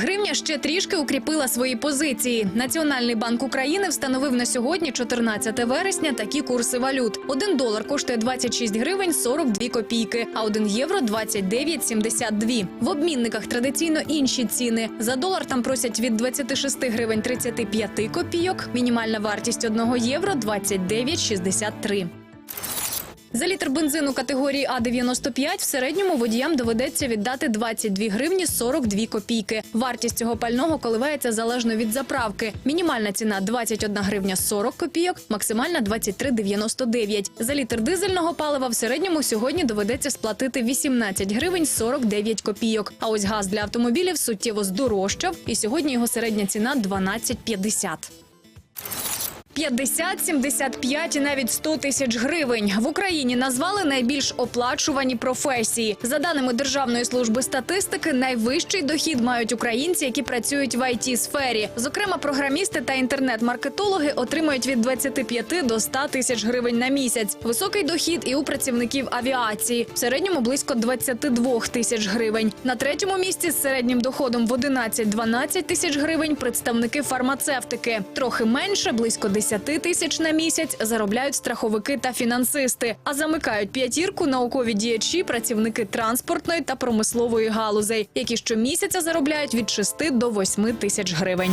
Гривня ще трішки укріпила свої позиції. Національний банк України встановив на сьогодні, 14 вересня, такі курси валют. Один долар коштує 26 гривень 42 копійки, а один євро 29,72. В обмінниках традиційно інші ціни. За долар там просять від 26 гривень 35 копійок. Мінімальна вартість одного євро 29,63. За літр бензину категорії А95 в середньому водіям доведеться віддати 22 гривні 42 копійки. Вартість цього пального коливається залежно від заправки. Мінімальна ціна 21 гривня 40 копійок, максимальна 23,99. За літр дизельного палива в середньому сьогодні доведеться сплатити 18 гривень 49 копійок. А ось газ для автомобілів суттєво здорожчав, і сьогодні його середня ціна 12,50. 50, 75 і навіть 100 тисяч гривень в Україні назвали найбільш оплачувані професії. За даними Державної служби статистики, найвищий дохід мають українці, які працюють в it сфері. Зокрема, програмісти та інтернет-маркетологи отримують від 25 до 100 тисяч гривень на місяць. Високий дохід і у працівників авіації в середньому близько 22 тисяч гривень. На третьому місці з середнім доходом в 11-12 тисяч гривень представники фармацевтики. Трохи менше, близько 10 тисяч на місяць заробляють страховики та фінансисти. А замикають п'ятірку наукові діячі, працівники транспортної та промислової галузей, які щомісяця заробляють від 6 до 8 тисяч гривень.